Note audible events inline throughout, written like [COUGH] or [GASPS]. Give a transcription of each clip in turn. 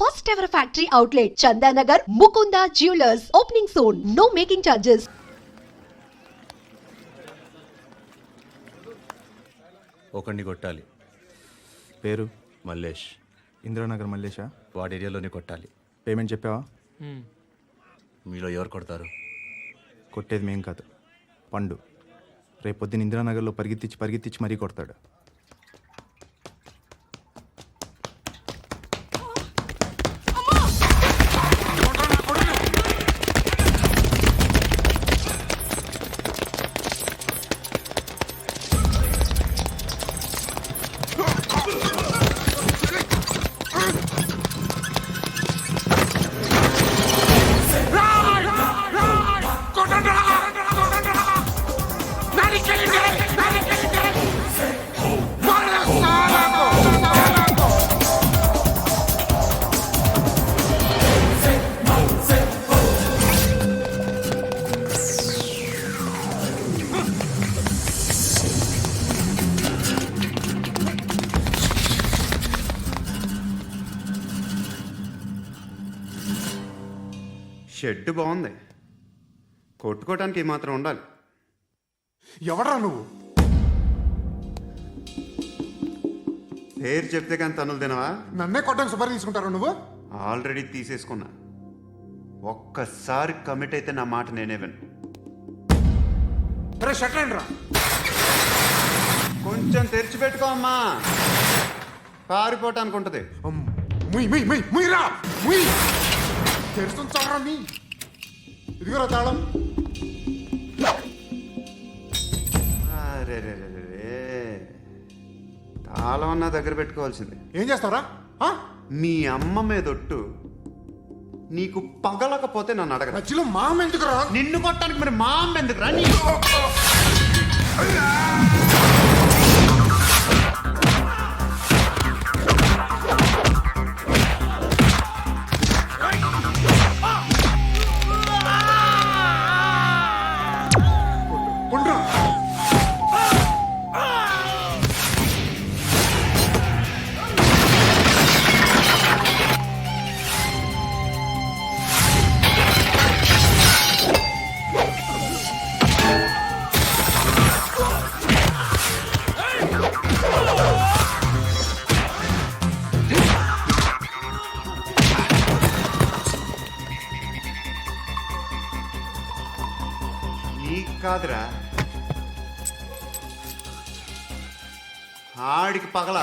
First ever factory outlet, Chandanagar, Mukunda Jewelers, opening soon. No making charges. ఒకడిని కొట్టాలి. పేరు? మల్లేష్. ఇందిరానగర్ మల్లేషా? వాడి ఏరియాలోనే కొట్టాలి. పేమెంట్ చెప్పావా? మీలో ఎవరు కొడతారు? కొట్టేది మేం కాదు. పండు. రేపు పొద్దున్న ఇందిరానగర్లో పరిగెత్తించి పరిగెత్తించి మరీ కొడతాడు. షెడ్ బాగుంది. కొట్టుకోవడానికి మాత్రం ఉండాలి. ఎవడ్రా నువ్వు? పేరు చెప్తే కానీ తనులు తినవా? నన్నే కొట్టడానికి సుపారీ తీసుకుంటారా నువ్వు? ఆల్రెడీ తీసేసుకున్నా. ఒక్కసారి కమిట్ అయితే నా మాట నేనే విను. రే షట్ రా. కొంచెం తెరిచిపెట్టుకో అమ్మా. పారిపోవటానికి ఉంటుంది. ముయ్ ముయ్ మీ ఇదిగోరా తాళం. తాళం అన్నా దగ్గర పెట్టుకోవాల్సింది. ఏం చేస్తారా మీ అమ్మ మీదొట్టు నీకు పగలకపోతే నన్ను అడగరా. మధ్యలో మా అమ్మ ఎందుకురా? నిన్ను కొట్టడానికి మరి మా అమ్మ ఎందుకు రా కాదురా. ఆడికి పగల.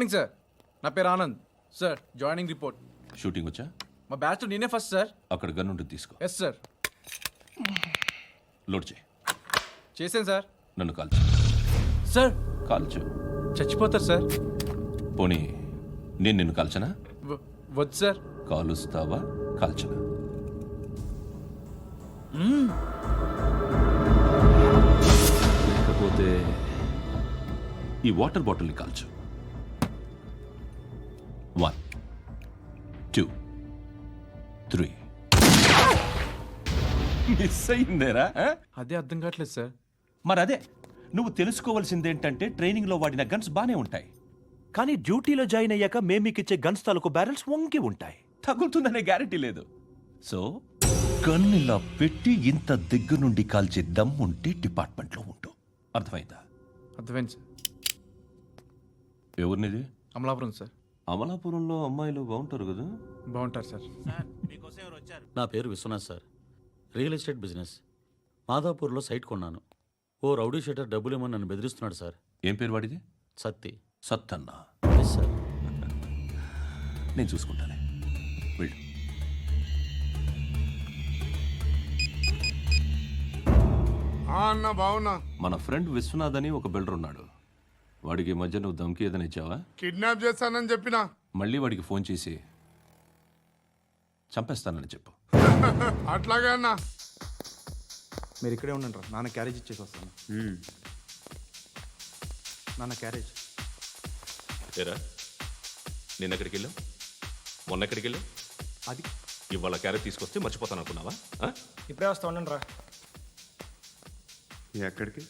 Morning sir. నా పేరు Anand. Sir joining report. Shooting వచ్చా? మా బ్యాచ్ నేనే ఫస్ట్ సార్. అక్కడ గన్ ఉంటుంది తీసుకో. ఎస్ సార్ లోడ్ చేయి. చేశాను సార్. నన్ను కాల్చు. సార్. కాల్చు. చచ్చిపోతారు సార్. పోనీ నేను నిన్ను కాల్చనా? వ- వద్దు సార్. కాలుస్తావా? కాల్చనా? లేకపోతే ఈ వాటర్ బాటిల్ని కాల్చు. త్రీ. మిస్ అయిందేరా? అదే అర్థం కావట్లేదు సార్. మరి అదే నువ్వు తెలుసుకోవాల్సిందేంటంటే ట్రైనింగ్లో వాడిన గన్స్ బానే ఉంటాయి. కానీ డ్యూటీలో జాయిన్ అయ్యాక మేము మీకు ఇచ్చే గన్స్ తాలూకు బ్యారెల్స్ వంగి ఉంటాయి. తగులుతుందనే గ్యారెంటీ లేదు. సో గన్ ఇలా పెట్టి ఇంత దగ్గర నుండి కాల్చే దమ్ ఉంటే డిపార్ట్మెంట్లో ఉంటూ అర్థమైందా? అర్థమైంది సార్. ఎవరినిది? అమలాపురం సార్. అమలాపురంలో అమ్మాయిలు బాగుంటారు కదా. బాగుంటారు సార్. నా పేరు Vishwanath sir. Real estate business. మాధాపూర్లో site కొన్నాను. ఓ రౌడీ షీటర్ డబ్బులు ఇవ్వమని నన్ను బెదిరిస్తున్నాడు సార్. ఏం పేరు వాడిది? సత్తి. సత్తన్న. ఎస్ సార్ నేను చూసుకుంటానే. వెళ్ళు. అన్న బావున్నా. మన ఫ్రెండ్ విశ్వనాథ్ అని ఒక బిల్డర్ ఉన్నాడు. వాడికి ఈ మధ్య నువ్వు దమ్కి ఏదైనా ఇచ్చావా? కిడ్నాప్ చేస్తానని చెప్పిన. మళ్ళీ వాడికి ఫోన్ చేసి చంపేస్తానని చెప్పు. [LAUGHS] అట్లాగే అన్న. మీరు ఇక్కడే ఉండండి రా. నాన్న క్యారేజ్ ఇచ్చేసి వస్తాను. నాన్న క్యారేజ్. ఏరా? నిన్న ఎక్కడికి వెళ్ళావు? మొన్న ఎక్కడికి వెళ్ళావు? అది. ఇవాళ క్యారెట్ తీసుకొస్తే మర్చిపోతాను అనుకున్నావా ఆ? ఇప్పుడే వస్తా ఉండండి రా. ఎక్కడికి?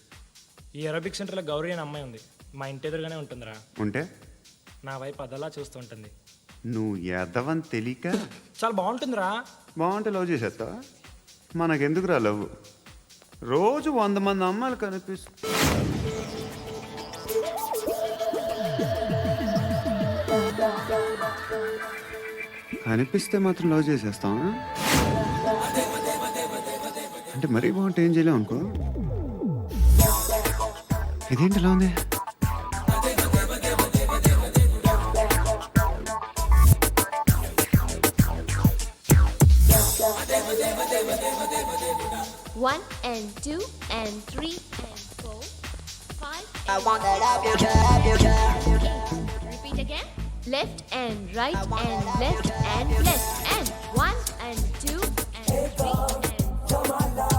ఈ అరబిక్ సెంటర్లో గౌరీ అనే అమ్మాయి ఉంది. మా ఇంటి ఎదురుగానే ఉంటుందిరా. ఉంటే? నా వైపు అదలా చూస్తూ ఉంటుంది. నువ్వు ఎద్దవని తెలియక చాలా బాగుంటుందిరా. బాగుంటే లవ్ చేసేస్తావా? మనకెందుకురా లవ్? రోజు వంద మంది అమ్మాయిలు కనిపిస్తు కనిపిస్తే మాత్రం లవ్ చేసేస్తావా? అంటే మరీ బాగుంటే ఏం చేయలేం అనుకో. ఇదేంటి ఇలా ఉంది? I want Repeat again. Left and right and left and left and one and two and three and four,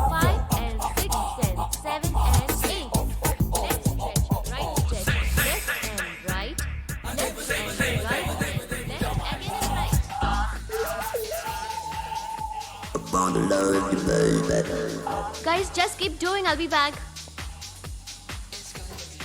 five and six and seven and eight. Left stretch, right stretch, left and right, left and right, left again and right. Guys, just keep doing. I'll be back.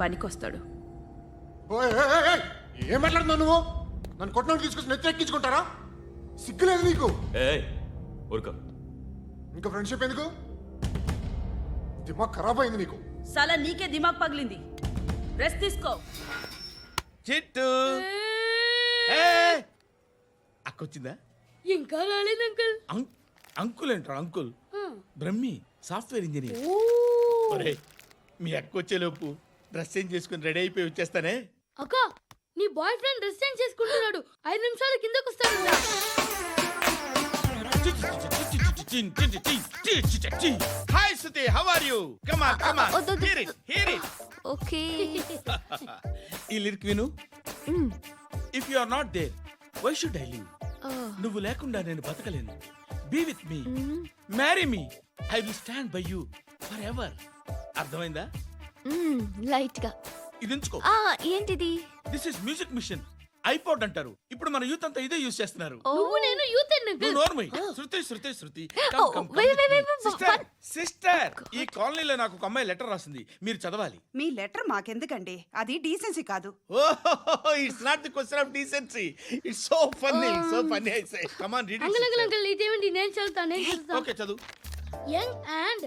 పనికొస్తాడు. ఏం మాట్లాడుతున్నావు నువ్వు? నన్ను కొట్టడానికి తీసుకొచ్చి నెత్తి ఎక్కించుకుంటారా? సిగ్గులేదు నీకు? ఏ ఊరుకో. ఇంకా ఫ్రెండ్షిప్ ఎందుకు? దిమాగ్ ఖరాబ్ అయింది నీకు. సలా నీకే దిమాగ్ పగిలింది. రెస్ట్ తీసుకో. చిట్టు. అక్కొచ్చిందా? ఇంకా రాలేదు అంకుల్. అం- అంకుల్ ఏంట్రా అంకుల్? Brahmi software engineer. ఒరేయ్, మీ అక్క వచ్చేలోపు డ్రెస్ చేంజ్ చేసుకుని రెడీ అయిపోయి వచ్చేస్తానే. అక్క నీ బాయ్ ఫ్రెండ్ డ్రెస్ చేంజ్ చేసుకుంటున్నాడు. ఐదు నిమిషాలు కిందకు వస్తాడు hi Shruti how are you come on come on. Hear it hear it okay. [LAUGHS] ఈ లిరిక్ విను. If you are not there why should I live నువ్వు లేకుండా నేను బతకలేను. Be with me marry me I will stand by you for ever అర్థమైందా? లైట్గా ఇది ఉంచుకో ఆ ఏంటిది? This is music machine iPod అంటారు. ఇప్పుడు మన యూత్ అంతా ఇదే యూస్ చేస్తున్నారు. నువ్వు నేను యూత్ నువ్వు నోర్మై. శృతి శృతి శృతి. సిస్టర్? సిస్టర్ ఈ కాలనీలో నాకు ఒక అమ్మాయి లెటర్ రాసింది. మీరు చదవాలి. మీ లెటర్ మాకెందుకండి? అది డీసెన్సీ కాదు. ఓహ్ it's not the question of decency it's so funny so funny I say come on read uncle uncle uncle ఇదేమిటి నేను చదువుతా నేను [GASPS] చదువుతా. ఓకే చదువు. Young and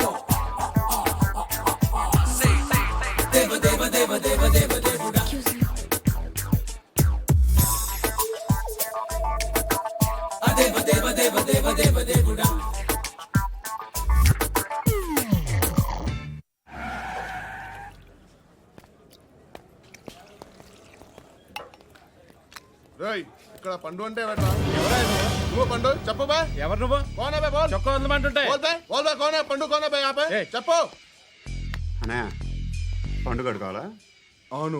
రేయ్ ఇక్కడ పండు అంటే ఎవరా నువ్వు పండు చెప్పు బా. ఎవరు నువ్వు? కోనా బే బోల్. చొక్కా వదలమంటుంటే బోల్ బే బోల్ బే కోనా పండు కోనా బే ఆపే. ఏయ్. చెప్పు. అనే పండుగ కావాలా అవును.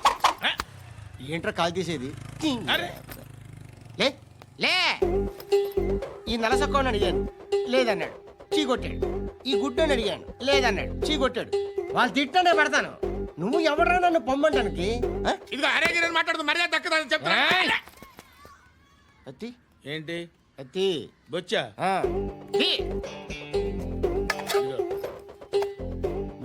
ఏంట్రా కాల్ తీసేది? అరే. లే లే. ఈ నలసక్కని అడిగాను. లేదన్నాడు. చీ కొట్టాడు ఈ గుడ్డని అడిగాను. లేదన్నాడు. చీ కొట్టాడు వాళ్ళు తిట్టానే పెడతాను. నువ్వు ఎవడరా నన్ను పొమ్మంటానికి? ఇదిగో అరే గిరని మాట్లాడుతూ మర్యాద దక్కదని చెప్తా అత్తి? ఏంటి? అత్తి. బొచ్చా.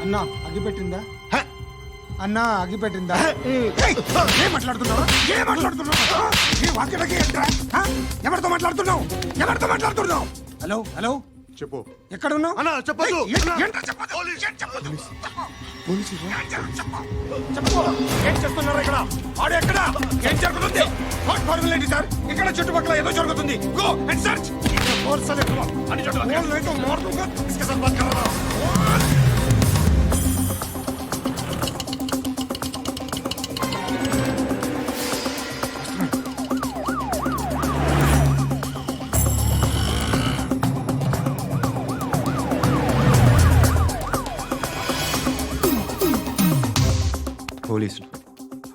అన్నా అగ్గిపెట్టిందా? అన్నా అగ్గిపెట్టిందా? ఏం మాట్లాడుతున్నావు? ఏం మాట్లాడుతున్నావు? ఏ వాక్యలకి ఏంట్రా? హ? ఎవరితో మాట్లాడుతున్నావు? ఎవరితో మాట్లాడుతున్నావు? Hello hello? చెప్పు. ఎక్కడ ఉన్నావు అన్నా, చెప్పొద్దు. ఏయ్, ఏ- ఏంట్రా చెప్పొద్దు? ఏం చెప్పొద్దు? చెప్పు. చెప్పు. చెప్పు. ఏం ఇక్కడ? వాడు ఎక్కడ? ఏం జరుగుతుంది? What formula sir? ఇక్కడ చుట్టుపక్కల ఏదో జరుగుతుంది. Go and search.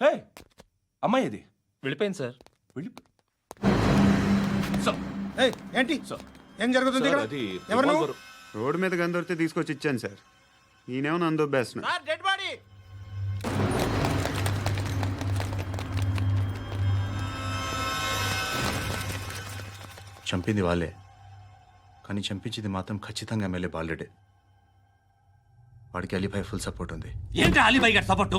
ఏయ్ అమ్మాయి ఇది వెళ్ళిపోయింది సార్. వెళ్ళి సార్. ఏయ్, ఏంటి? ఏం జరుగుతుంది ఇక్కడ? ఎవరు నువ్వు? రోడ్డు మీద గన్ను దొరికితే తీసుకొచ్చి ఇచ్చాను సార్. నన్ను దొబ్బేస్తున్నా డెడ్ బాడీ! చంపింది వాళ్ళే. కానీ చంపించింది మాత్రం ఖచ్చితంగా ఎమ్మెల్యే బాలుడే వాడికి అలీభాయ్ ఫుల్ సపోర్ట్ ఉంది. ఏంటి అలీబాయి గారి సపోర్టు?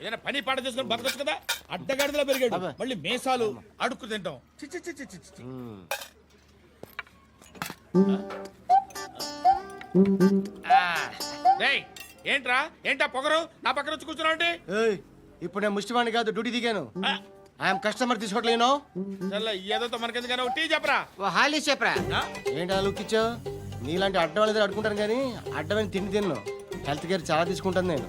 ఏదైనా పని పాట చేసుకుని బతకొచ్చు కదా? అడ్డగాడిదలా పెరిగాడు. మళ్ళీ మేసాలు అడుక్కు తింటాం. చి, చి, చి, చి, చి, చి. ఆ. డేయ్, ఏంట్రా? ఏంటా పొగరు? నా పక్కన వచ్చి కూర్చున్నావు ఇప్పుడు నేను ముష్టివాణి కాదు డ్యూటీ దిగాను. ఐఎమ్ కస్టమర్ తీసుకోవట్లేను? చల్ల ఏదో మనకెందుకైనా టీ చెప్పరా? ఓ హాలీ చెప్పరా? ఆ? ఏంటి అలా లుక్ ఇచ్చావు? నీలాంటి అడ్డం దగ్గర అడుకుంటాను కానీ అడ్డమైన తిండి తిన్ను. హెల్త్ కేర్ చాలా తీసుకుంటాను నేను.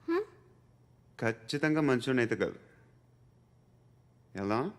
ఖచ్చితంగా మంచోడైతే కాదు. ఎలా?